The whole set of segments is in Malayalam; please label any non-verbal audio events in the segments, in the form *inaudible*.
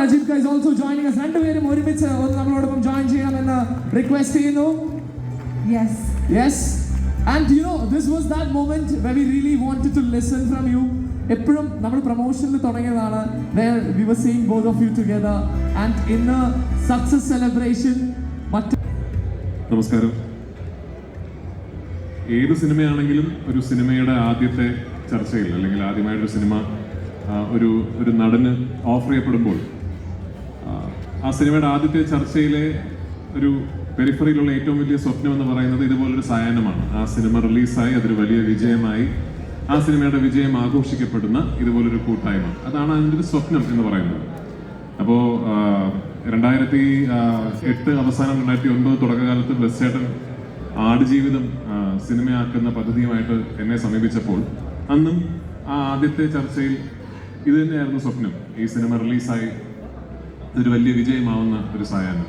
Najeeb guys also joining us രണ്ടുപേരും ഒരുമിച്ച് ഒന്ന് നമ്മളോടൊപ്പം ജോയിൻ ചെയ്യണമെന്ന് റിക്വസ്റ്റ് ചെയ്യുന്നു. Yes yes and you know this was that moment we we really wanted to listen from you എപ്പോഴും നമ്മൾ പ്രൊമോഷനിൽ തുടങ്ങിയതാണ് we were seeing both of you together and ഇന്ന് സക്സസ് സെലിബ്രേഷൻ മറ്റ് നമസ്കാരം. ഏത് സിനിമയാണെങ്കിലും ഒരു സിനിമയുടെ ആദ്യത്തെ ചർച്ചയിൽ അല്ലെങ്കിൽ ആദ്യമായിട്ടൊരു സിനിമ ഒരു ഒരു നടന് ഓഫർ ചെയ്യപ്പെടുമ്പോൾ ആ സിനിമയുടെ ആദ്യത്തെ ചർച്ചയിലെ ഒരു പെരിഫറിയിലുള്ള ഏറ്റവും വലിയ സ്വപ്നം എന്ന് പറയുന്നത് ഇതുപോലൊരു സായാഹ്നമാണ്. ആ സിനിമ റിലീസായി അതൊരു വലിയ വിജയമായി. ആ സിനിമയുടെ വിജയം ആഘോഷിക്കപ്പെടുന്ന ഇതുപോലൊരു കൂട്ടായ്മ. അതാണ് അതിന്റെ ഒരു സ്വപ്നം എന്ന് പറയുന്നത്. അപ്പോൾ രണ്ടായിരത്തി എട്ട് അവസാനം രണ്ടായിരത്തി ഒൻപത് തുടക്കകാലത്ത് ബ്ലസ്സേട്ടൻ ആടുജീവിതം സിനിമയാക്കുന്ന പദ്ധതിയുമായിട്ട് എന്നെ സമീപിച്ചപ്പോൾ അന്നും ആ ആദ്യത്തെ ചർച്ചയിൽ ഇത് തന്നെയായിരുന്നു സ്വപ്നം. ഈ സിനിമ റിലീസായി ഇതൊരു വലിയ വിജയമാവുന്ന ഒരു സായാഹ്നം.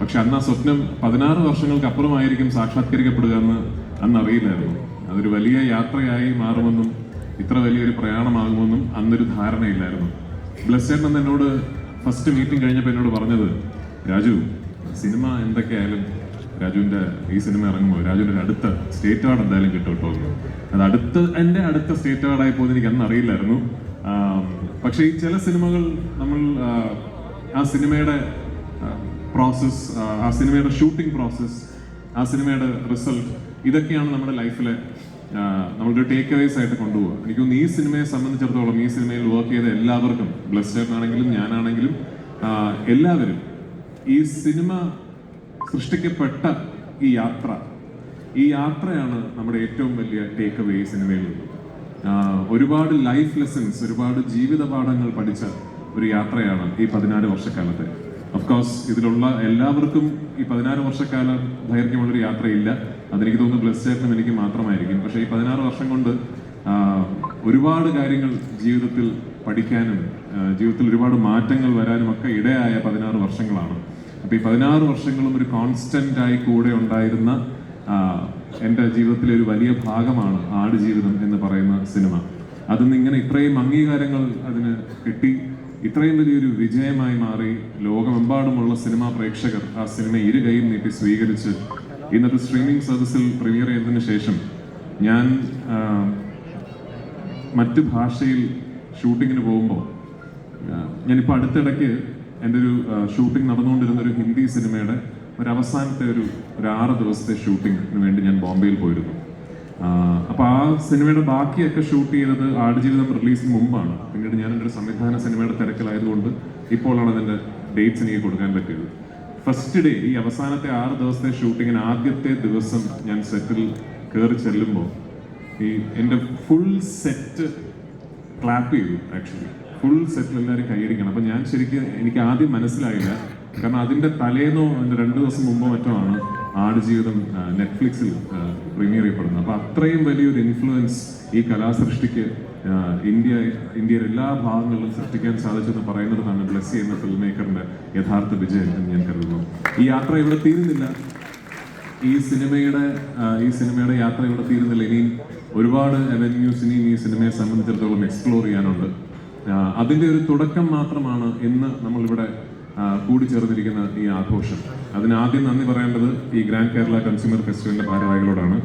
പക്ഷെ അന്ന് ആ സ്വപ്നം പതിനാറ് വർഷങ്ങൾക്ക് അപ്പുറമായിരിക്കും സാക്ഷാത്കരിക്കപ്പെടുക എന്ന് അന്ന് അറിയില്ലായിരുന്നു. അതൊരു വലിയ യാത്രയായി മാറുമെന്നും ഇത്ര വലിയൊരു പ്രയാണമാകുമെന്നും അന്നൊരു ധാരണയില്ലായിരുന്നു. ബ്ലസ്സേട്ടൻ അന്ന് എന്നോട് ഫസ്റ്റ് മീറ്റിംഗ് കഴിഞ്ഞപ്പോൾ എന്നോട് പറഞ്ഞത് രാജു സിനിമ എന്തൊക്കെയായാലും രാജുവിന്റെ ഈ സിനിമ ഇറങ്ങുമ്പോൾ രാജുവിന്റെ അടുത്ത സ്റ്റേറ്റ് അവാർഡ് എന്തായാലും കിട്ടും കേട്ടോ. എന്ന്. അത് അടുത്ത എന്റെ അടുത്ത സ്റ്റേറ്റ് അവാർഡായി പോകുന്നത് എനിക്ക് അന്ന് അറിയില്ലായിരുന്നു. പക്ഷേ ഈ ചില സിനിമകൾ നമ്മൾ ആ, സിനിമയുടെ പ്രോസസ് ആ സിനിമയുടെ ഷൂട്ടിംഗ് പ്രോസസ്സ് ആ സിനിമയുടെ റിസൾട്ട് ഇതൊക്കെയാണ് നമ്മുടെ ലൈഫിലെ നമ്മളൊരു ടേക്ക് അവേസ് ആയിട്ട് കൊണ്ടുപോകുക എനിക്ക് തോന്നുന്നു ഈ സിനിമയെ സംബന്ധിച്ചിടത്തോളം ഈ സിനിമയിൽ വർക്ക് ചെയ്ത എല്ലാവർക്കും ബ്ലസ്റ്റേറിനാണെങ്കിലും ഞാനാണെങ്കിലും എല്ലാവരും ഈ സിനിമ സൃഷ്ടിക്കപ്പെട്ട ഈ യാത്ര ഈ യാത്രയാണ് നമ്മുടെ ഏറ്റവും വലിയ ടേക്ക് അവേ ഈ സിനിമയിൽ ഒരുപാട് ലൈഫ് ലെസൺസ് ഒരുപാട് ജീവിത പാഠങ്ങൾ പഠിച്ച ഒരു യാത്രയാണ് ഈ പതിനാല് വർഷക്കാലത്തെ. ഓഫ് കോഴ്സ് ഇതിലുള്ള എല്ലാവർക്കും ഈ പതിനാറ് വർഷക്കാലം ദൈർഘ്യമുള്ളൊരു യാത്രയില്ല. അതെനിക്ക് തോന്നുന്നു ബ്ലസ് ചേട്ടനും എനിക്ക് മാത്രമായിരിക്കും. പക്ഷേ ഈ പതിനാറ് വർഷം കൊണ്ട് ഒരുപാട് കാര്യങ്ങൾ ജീവിതത്തിൽ പഠിക്കാനും ജീവിതത്തിൽ ഒരുപാട് മാറ്റങ്ങൾ വരാനും ഒക്കെ ഇടയായ പതിനാറ് വർഷങ്ങളാണ്. അപ്പൊ ഈ പതിനാറ് വർഷങ്ങളും ഒരു കോൺസ്റ്റന്റ് ആയി കൂടെ ഉണ്ടായിരുന്ന എന്റെ ജീവിതത്തിലെ ഒരു വലിയ ഭാഗമാണ് ആടുജീവിതം എന്ന് പറയുന്ന സിനിമ. അതിന്ന് ഇങ്ങനെ ഇത്രയും അംഗീകാരങ്ങൾ അതിന് കിട്ടി. ഇത്രയും വലിയൊരു വിജയമായി മാറി ലോകമെമ്പാടുമുള്ള സിനിമാ പ്രേക്ഷകർ ആ സിനിമ ഇരു കൈയും നീട്ടി സ്വീകരിച്ച് ഇന്നത്തെ സ്ട്രീമിംഗ് സർവീസിൽ പ്രീമിയർ ചെയ്തതിന് ശേഷം ഞാൻ മറ്റു ഭാഷയിൽ ഷൂട്ടിങ്ങിന് പോകുമ്പോൾ ഞാനിപ്പോൾ അടുത്തിടയ്ക്ക് എന്റെ ഒരു ഷൂട്ടിംഗ് നടന്നുകൊണ്ടിരുന്ന ഒരു ഹിന്ദി സിനിമയുടെ ഒരു അവസാനത്തെ ഒരു ഒരു ആറ് ദിവസത്തെ ഷൂട്ടിങ്ങിന് വേണ്ടി ഞാൻ ബോംബെയിൽ പോയിരുന്നു. അപ്പോൾ ആ സിനിമയുടെ ബാക്കിയൊക്കെ ഷൂട്ട് ചെയ്തത് ആടുജീവിതം റിലീസിന് മുമ്പാണ്. പിന്നീട് ഞാൻ എന്റെ ഒരു സംവിധാന സിനിമയുടെ തിരക്കിലായതുകൊണ്ട് ഇപ്പോഴാണ് അതിന്റെ ഡേറ്റ്സ് എനിക്ക് കൊടുക്കാൻ പറ്റിയത്. ഫസ്റ്റ് ഡേ ഈ അവസാനത്തെ ആറ് ദിവസത്തെ ഷൂട്ടിങ്ങിന് ആദ്യത്തെ ദിവസം ഞാൻ സെറ്റിൽ കയറി ചെല്ലുമ്പോൾ ഈ എന്റെ ഫുൾ സെറ്റ് ക്ലാപ്പ് ചെയ്തു ആക്ച്വലി ഫുൾ സെറ്റിൽ എല്ലാവരും കൈയടിക്കണം. അപ്പൊ ഞാൻ ശരിക്കും എനിക്ക് ആദ്യം മനസ്സിലായില്ല. കാരണം അതിന്റെ തലേന്നോ അതിന്റെ രണ്ടു ദിവസം മുമ്പോ മറ്റോ ആണ് ആടുജീവിതം നെറ്റ്ഫ്ലിക്സിൽ പ്രീമിയർ ചെയ്യപ്പെടുന്നത് അപ്പൊ അത്രയും വലിയൊരു ഇൻഫ്ലുവൻസ് ഈ കലാസൃഷ്ടിക്ക് ഇന്ത്യ ഇന്ത്യയുടെ എല്ലാ ഭാഗങ്ങളിലും സൃഷ്ടിക്കാൻ സാധിച്ചെന്ന് പറയുന്നത് തന്നെ ബ്ലസ്സി എന്ന ഫിലിം മേക്കറിന്റെ യഥാർത്ഥ വിജയം എന്ന് ഞാൻ കരുതുന്നു. ഈ യാത്ര ഇവിടെ തീരുന്നില്ല. ഈ സിനിമയുടെ ഈ സിനിമയുടെ യാത്ര ഇവിടെ തീരുന്നില്ല. ഇനിയും ഒരുപാട് അവന്യൂസ് ഇനിയും ഈ സിനിമയെ സംബന്ധിച്ചിടത്തോളം എക്സ്പ്ലോർ ചെയ്യാനുണ്ട്. അതിന്റെ ഒരു തുടക്കം മാത്രമാണ് ഇന്ന് നമ്മളിവിടെ കൂടിച്ചേർന്നിരിക്കുന്ന ഈ ആഘോഷം. അതിന് ആദ്യം നന്ദി പറയേണ്ടത് ഈ ഗ്രാൻഡ് കേരള കൺസ്യൂമർ ഫെസ്റ്റിവലിന്റെ ഭാരവാഹികളോടാണ്.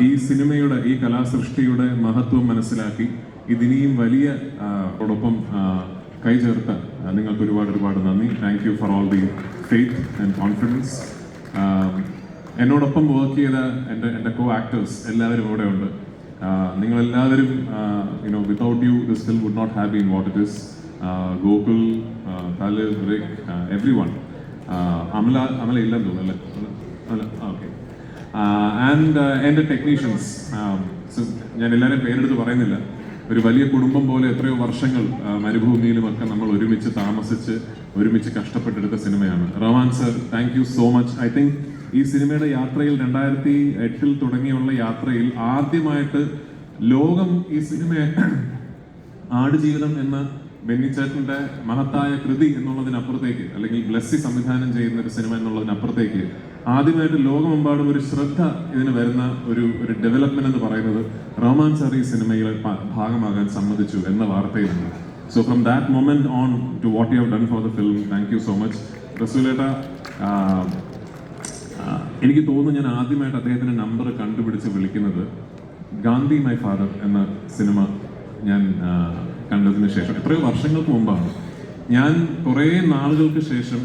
ഈ സിനിമയുടെ ഈ കലാസൃഷ്ടിയുടെ മഹത്വം മനസ്സിലാക്കി ഇതിനിയും വലിയ ഓടൊപ്പം ആ, കൈചേർത്ത ആ, നിങ്ങൾക്ക് ഒരുപാട് ഒരുപാട് നന്ദി. Thank you for all the faith and confidence എന്നോടൊപ്പം വർക്ക് ചെയ്ത എന്റെ എന്റെ കോ ആക്ടേഴ്സ് എല്ലാവരും ഇവിടെ ഉണ്ട്. നിങ്ങളെല്ലാവരും you know without you this film would not have been what it is Gokul Talib everyone Amala Amala ഇല്ലെന്ന് തോന്നുന്നു അല്ലേ? ഓക്കെ. ആൻഡ് എന്റെ ടെക്നീഷ്യൻസ് ഞാൻ എല്ലാവരെയും പേരെടുത്ത് പറയുന്നില്ല. ഒരു വലിയ കുടുംബം പോലെ എത്രയോ വർഷങ്ങൾ മരുഭൂമിയിലുമൊക്കെ നമ്മൾ ഒരുമിച്ച് താമസിച്ച് ഒരുമിച്ച് കഷ്ടപ്പെട്ടെടുത്ത സിനിമയാണ്. റവാൻ sir thank you so much I think ഈ സിനിമയുടെ യാത്രയിൽ രണ്ടായിരത്തി എട്ടിൽ തുടങ്ങിയുള്ള യാത്രയിൽ ആദ്യമായിട്ട് ലോകം ഈ സിനിമയെ *clears throat* ആടുജീവിതം എന്ന ബെന്നിച്ചേട്ടന്റെ മഹത്തായ കൃതി എന്നുള്ളതിനപ്പുറത്തേക്ക് അല്ലെങ്കിൽ ബ്ലസ്സി സംവിധാനം ചെയ്യുന്ന ഒരു സിനിമ എന്നുള്ളതിനപ്പുറത്തേക്ക് ആദ്യമായിട്ട് ലോകമെമ്പാടും ഒരു ശ്രദ്ധ ഇതിന് വരുന്ന ഒരു ഒരു ഡെവലപ്മെന്റ് എന്ന് പറയുന്നത് റോമാൻ അറി സിനിമയിൽ ഭാഗമാകാൻ സമ്മതിച്ചു എന്ന വാർത്തയിലാണ്. So from that moment on to what you have done for the film thank you so much റസൂലേട്ട എനിക്ക് തോന്നുന്നു ഞാൻ ആദ്യമായിട്ട് അദ്ദേഹത്തിന്റെ നമ്പർ കണ്ടുപിടിച്ച് വിളിക്കുന്നത് ഗാന്ധി മൈ ഫാദർ എന്ന സിനിമ ഞാൻ കണ്ടതിന് ശേഷം. എത്രയോ വർഷങ്ങൾക്ക് മുമ്പാണ്. ഞാൻ കുറേ നാളുകൾക്ക് ശേഷം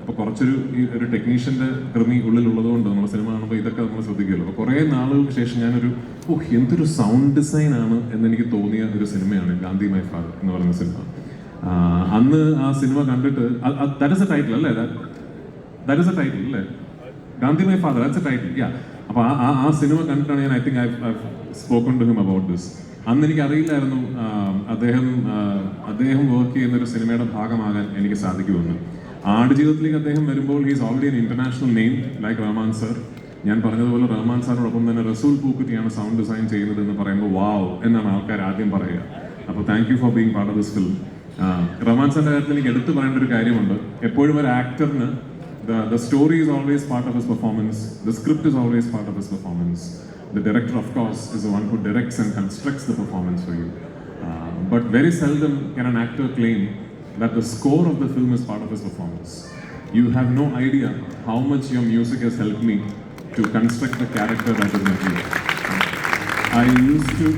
അപ്പോൾ കുറച്ചൊരു ഈ ഒരു ടെക്നീഷ്യന്റെ കൃമി ഉള്ളിലുള്ളത് കൊണ്ട് നമ്മൾ സിനിമ കാണുമ്പോൾ ഇതൊക്കെ നമ്മൾ ശ്രദ്ധിക്കുമല്ലോ. അപ്പോൾ കുറേ നാളുകൾക്ക് ശേഷം ഞാനൊരു ഓ എന്തൊരു സൗണ്ട് ഡിസൈൻ ആണ് എന്ന് എനിക്ക് തോന്നിയ ഒരു സിനിമയാണ് ഗാന്ധി മൈ ഫാദർ എന്ന് പറയുന്ന സിനിമ. അന്ന് ആ സിനിമ കണ്ടിട്ട് ദാറ്റ് എ ടൈറ്റിൽ അല്ലേ ദാറ്റ് എ ടൈറ്റിൽ അല്ലേ? Gandhi my father that's a title yeah അപ്പോൾ ആ- ആ സിനിമ കണ്ടിട്ടാണ് ഞാൻ I think I spoken to him about this അന്ന് എനിക്ക് അറിയില്ലായിരുന്നു അദ്ദേഹം അദ്ദേഹം വർക്ക് ചെയ്യുന്ന ഒരു സിനിമയുടെ ഭാഗമാകാൻ എനിക്ക് സാധിക്കുമെന്ന്. ആടുജീവിതത്തിലേക്ക് അദ്ദേഹം വരുമ്പോൾ he's already an international name like Rahman sir ഞാൻ പറഞ്ഞതുപോലെ റഹ്മാൻ സാറിനോടൊപ്പം തന്നെ റസൂൽ പൂക്കുറ്റിയാണ് സൗണ്ട് ഡിസൈൻ ചെയ്യുന്നത് എന്ന് പറയുമ്പോൾ വാവ് എന്നാണ് ആൾക്കാർ ആദ്യം പറയുക. അപ്പോൾ thank you for being part of this film Rahman സാറിന്റെ കാര്യത്തിൽ എനിക്ക് എടുത്തു പറയേണ്ട ഒരു കാര്യമുണ്ട്. എപ്പോഴും ഒരു ആക്ടറിന് the story is always part of his performance the script is always part of his performance. The director, of course, is the one who directs and constructs the performance for you. Uh, but very seldom can an actor claim that the score of the film is part of his performance. You have no idea how much your music has helped me to construct the character is in you. I used to,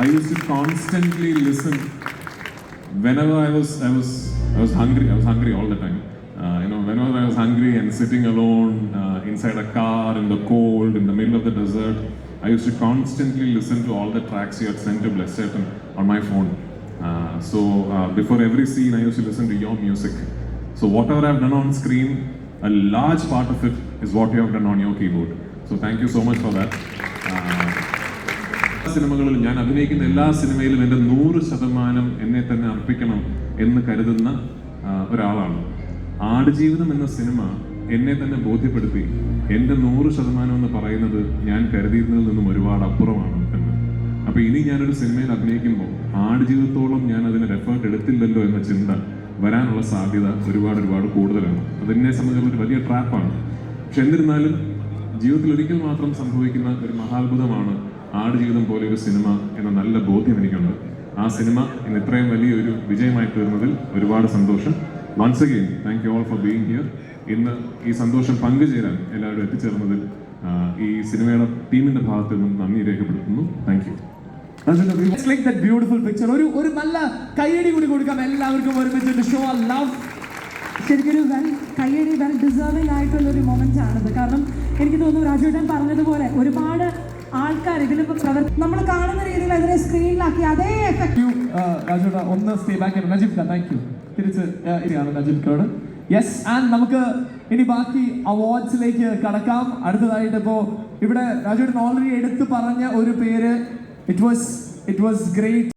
I used to constantly listen whenever I was I was I was hungry. I was hungry all the time. Uh, you know, whenever I was hungry and sitting alone uh, inside a car in the cold, in the middle of the desert, I used to constantly listen to all the tracks you had sent to Bless Satan on my phone. Uh, so uh, before every scene, I used to listen to your music. So whatever I've done on screen, a large part of it is what you have done on your keyboard. So thank you so much for that. സിനിമകളിൽ ഞാൻ അഭിനയിക്കുന്ന എല്ലാ സിനിമയിലും എന്റെ നൂറ് ശതമാനം എന്നെ തന്നെ അർപ്പിക്കണം എന്ന് കരുതുന്ന ഒരാളാണ് ആടുജീവിതം എന്ന സിനിമ എന്നെ തന്നെ ബോധ്യപ്പെടുത്തി എന്റെ നൂറ് ശതമാനം എന്ന് പറയുന്നത് ഞാൻ കരുതിയിരുന്നതിൽ നിന്നും ഒരുപാട് അപ്പുറമാണ് എന്ന്. അപ്പൊ ഇനി ഞാനൊരു സിനിമയിൽ അഭിനയിക്കുമ്പോൾ ആടുജീവിതത്തോളം ഞാൻ അതിന് എഫേർട്ട് എടുത്തില്ലല്ലോ എന്ന ചിന്ത വരാനുള്ള സാധ്യത ഒരുപാട് ഒരുപാട് കൂടുതലാണ്. അതെന്നെ സംബന്ധിച്ചുള്ള വലിയ ട്രാപ്പാണ് പക്ഷെ എന്നിരുന്നാലും ജീവിതത്തിൽ ഒരിക്കൽ മാത്രം സംഭവിക്കുന്ന ഒരു മഹാത്ഭുതമാണ് ആടുജീവിതം പോലെ ഒരു സിനിമ എന്ന നല്ല ബോധ്യം എനിക്കുണ്ട്. ആ സിനിമ ഇന്ന് ഇത്രയും വലിയൊരു വിജയമായി തീർന്നതിൽ ഒരുപാട് സന്തോഷം. Once again thank you all for being here ഇന്ന് ഈ സന്തോഷം പങ്കുചേരാൻ എല്ലാവരും എത്തിച്ചേർന്നതിൽ ഈ സിനിമയുടെ ടീമിന്റെ ഭാഗത്ത് നിന്നും നന്ദി രേഖപ്പെടുത്തുന്നു. Thank you beautiful picture. ഒരു ഒരു നല്ല കൈയടി കൂടി കൊടുക്കാം. എല്ലാവർക്കും ഒരുമിച്ച് ഷോ ലവ് ശരിക്കും ഒരു വെൽ വെൽ ഡിസേർവിംഗ് ആയിട്ടുള്ള ഒരു മൊമെന്റ് ആണത്. കാരണം എനിക്ക് തോന്നുന്നു രാജുവേട്ടൻ പറഞ്ഞതുപോലെ ഒരുപാട് ആൾക്കാർ ഇതിലിപ്പോ നമ്മൾ കാണുന്ന രീതിയിൽ അതിനെ സ്ക്രീനിലാക്കി അതേ എഫക്ട് യു രാജുട്ട ഒന്ന് stay back Najeeb Khan thank you തിരിച്ച് ഇനിയാണ് നജീബ് ഖാനോട് യെസ് ആൻഡ് നമുക്ക് ഇനി ബാക്കി അവാർഡ്സിലേക്ക് കടക്കാം. അടുത്തതായിട്ട് ഇപ്പോ ഇവിടെ രാജുട്ടൻ ഓൾറെഡി എടുത്തു പറഞ്ഞ ഒരു പേര്. It was it was great